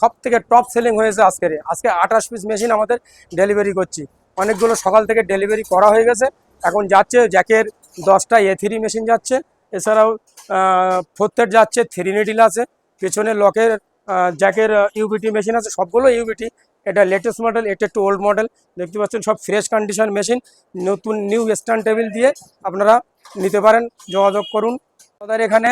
সব থেকে top selling হয়েছে আজকের আজকে আঠাশ পিস মেশিন আমাদের ডেলিভারি করছি। অনেকগুলো সকাল থেকে ডেলিভারি করা হয়ে গেছে। এখন যাচ্ছে জ্যাকের দশটা এ থ্রি মেশিন যাচ্ছে। এছাড়াও ফোর্থের যাচ্ছে থ্রি নিডিল আছে। পেছনে লকের জ্যাকের ইউবিটি মেশিন আছে। সবগুলো ইউবিটি এটা লেটেস্ট মডেল এটা একটু ওল্ড মডেল দেখতে পাচ্ছেন, সব ফ্রেশ কন্ডিশন মেশিন নতুন নিউ স্ট্যান্ড টেবিল দিয়ে আপনারা নিতে পারেন। যোগাযোগ করুন। আমাদের এখানে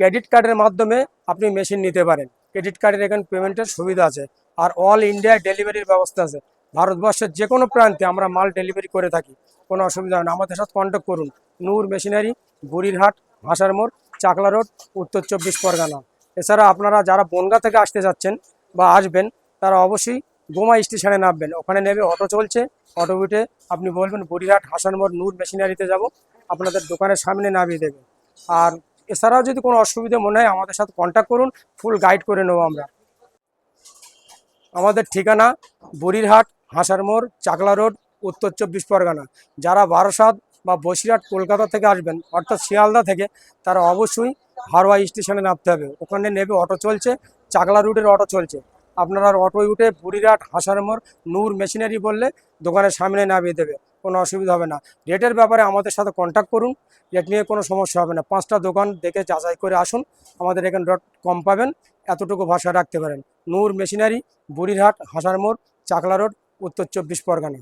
ক্রেডিট কার্ডের মাধ্যমে আপনি মেশিন নিতে পারেন। ক্রেডিট কার্ডের এখানে পেমেন্টের সুবিধা আছে। আর অল ইন্ডিয়ায় ডেলিভারির ব্যবস্থা আছে। ভারতবর্ষের যে কোনো প্রান্তে আমরা মাল ডেলিভারি করে থাকি। কোনো অসুবিধা হয় না। আমাদের সাথে কন্ট্যাক্ট করুন। নূর মেশিনারি, বুড়িরহাট ভাষার মোড় চাকলা রোড, উত্তর চব্বিশ পরগনা। এছাড়া আপনারা যারা বনগা থেকে আসতে যাচ্ছেন বা আসবেন, তারা অবশ্যই গোমা স্টেশনে নামবেন। ওখানে নেবে অটো চলছে। অটো উঠে আপনি বলবেন, বুড়িরহাট হাসান মোড় নূর মেশিনারিতে যাব। আপনাদের দোকানের সামনে নামিয়ে দেবে। আর এছাড়াও যদি কোনো অসুবিধা মনে হয় আমাদের সাথে কন্ট্যাক্ট করুন ফুল গাইড করে নেব আমরা। আমাদের ঠিকানা বুড়িরহাট হাসার মোড়, চাকলা রোড, উত্তর চব্বিশ পরগনা। যারা বারাসাত বা বসিরহাট, কলকাতা থেকে আসবেন, অর্থাৎ শিয়ালদা থেকে, তারা অবশ্যই হারোয়া স্টেশনে নামতে হবে। ওখানে নেবে অটো চলছে, চাকলা রুটের অটো চলছে। আপনারা অটোয় উঠে বুড়িরহাট হাসার মোড়, নূর মেশিনারি বললে দোকানের সামনে নামিয়ে দেবে। কোনো অসুবিধা হবে না। রেটের ব্যাপারে আমাদের সাথে কন্ট্যাক্ট করুন রেট নিয়ে কোনো সমস্যা হবে না। পাঁচটা দোকান দেখে যাচাই করে আসুন, আমাদের এখানে ডট কম পাবেন, এতটুকু ভাষা রাখতে পারেন। নূর মেশিনারি, বুড়িরহাট হাসার মোড় চাকলা রোড, উত্তর চব্বিশ পরগনা।